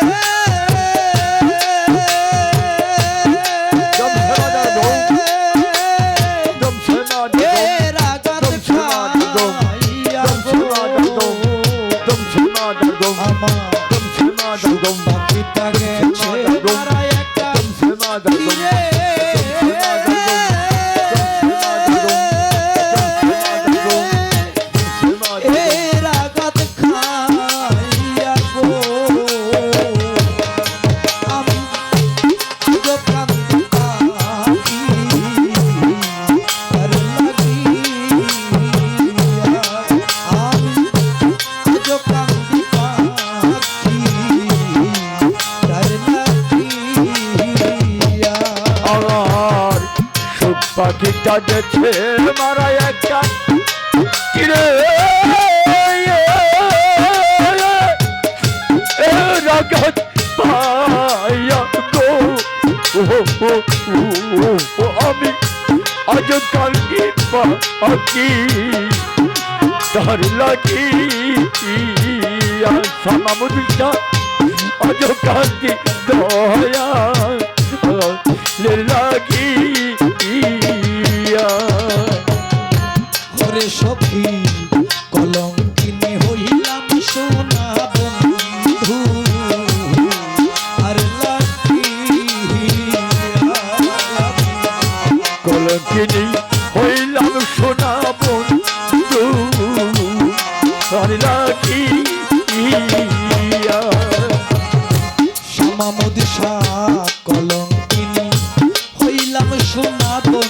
পাখিটা পাখিটা গেছে মারা একটা কিরে? রাগাত পাইয়া গো। আমি আজ কালকে পাখি তার লাগি সামামুদিটা আজ দয়া? লে ওরে সখী কলঙ্কিনী হইলাম সোনা বন্ধু। আর কলঙ্কিনী হইলাম সোনা বন্ধু। আর লাগিয়া শ্যামামুদি শাহ কলঙ্কিনী হইলাম সোনা বন্ধু।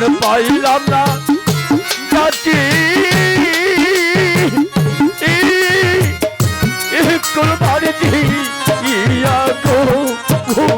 মন পাইলাম না। জাতি কুলবাড়ি দিয়া গো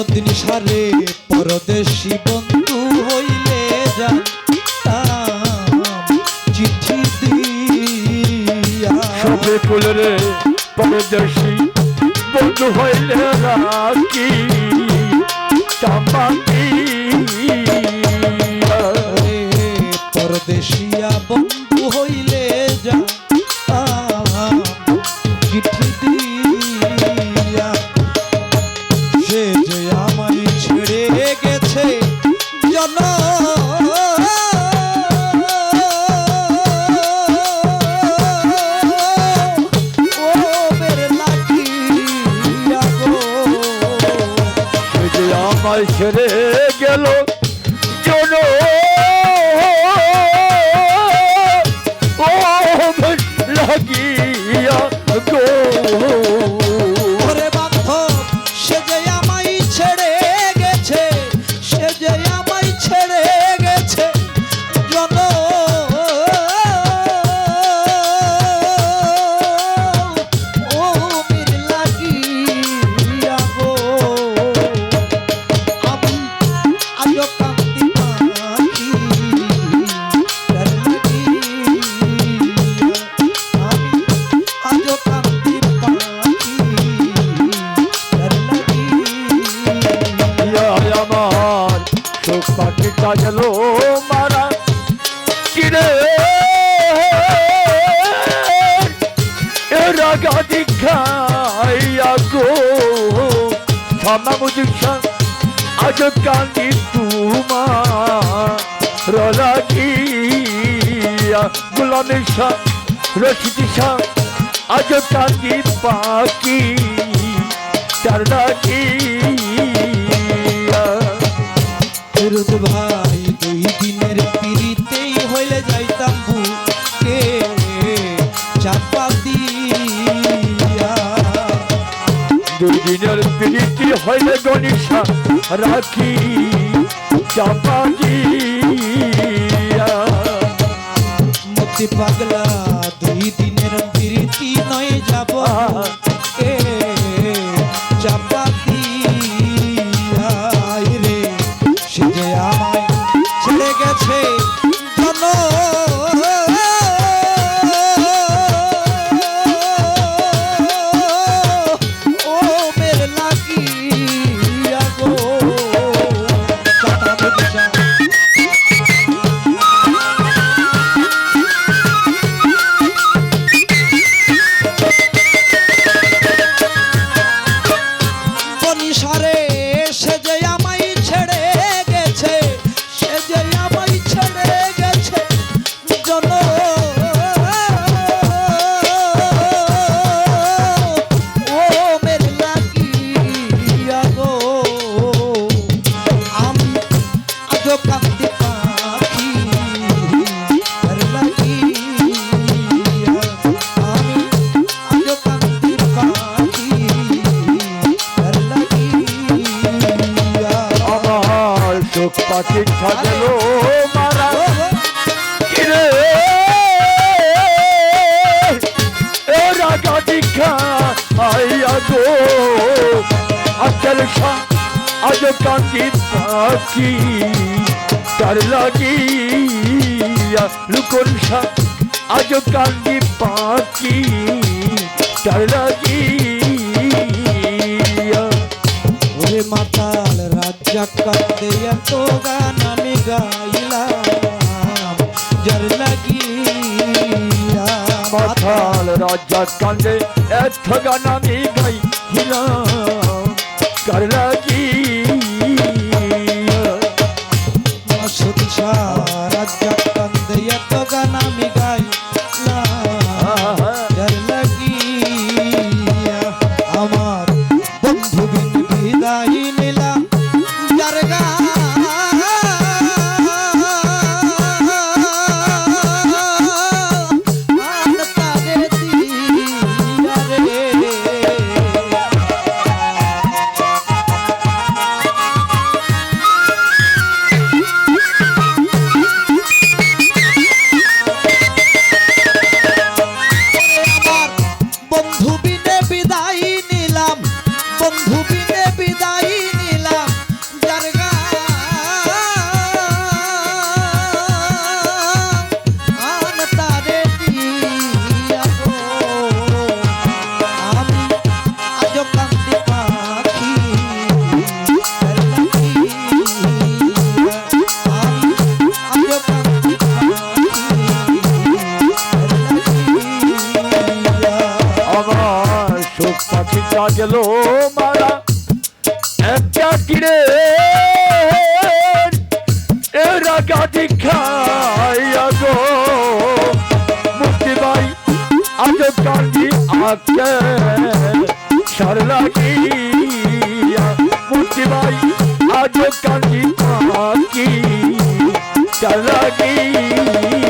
মাইনদিন সারে পরদেশি বন্ধু হইলে জানতাম চিঠি দিয়া। সবে ফুলরে পরদেশি বন্ধু হইলে রাখি চাম্বাকি পরদেশিয়া বন্ধু ছেড়ে পাখিটা গেল মারা। কিরে? রাগা দীক্ষাইয়া গো। থামা মুদিক্ষা আজ কান্দি তোমার। রলাগিয়া গুলামের শাহ রশিদি শাহ আজ কান্দি পাখি। ডাকিয়া ফেরত ভাই দুই দিনের পিড়িতেই হইলে যাইতাম বুকে। চাপা দিয়া। দুই দিনের প্রীতি হইলে গণিসা রাখি চাপা দিয়া। মতি পাগলা কান্দি পাখি আর লাগিয়া আমি আজ কান্দি পাখি আর লাগিয়া আমার চোখ পাখি থাকল মারা কিরে এ রাগা দীক্ষা আইয়া গো আচল শাহ আজ কান্দি পাখি তার লাগিয়া লুকন আজ কান্দি পাখি তার লাগিয়া ওরে মাতাল রাজা কান্দে এত গান আমি গাইলাম যার লাগিয়া মাথাল রাজা কান্দে এত গান আমি গাইলাম কার লাগিয়া daí. পাখিটা গেল মারা। একটা কিরে। এ রাগা দীক্ষাইয়া গো। মুক্তি ভাই আজ কান্দি আকে সার লাগিয়া। মুক্তি ভাই আজ কান্দি আকি সার লাগিয়া।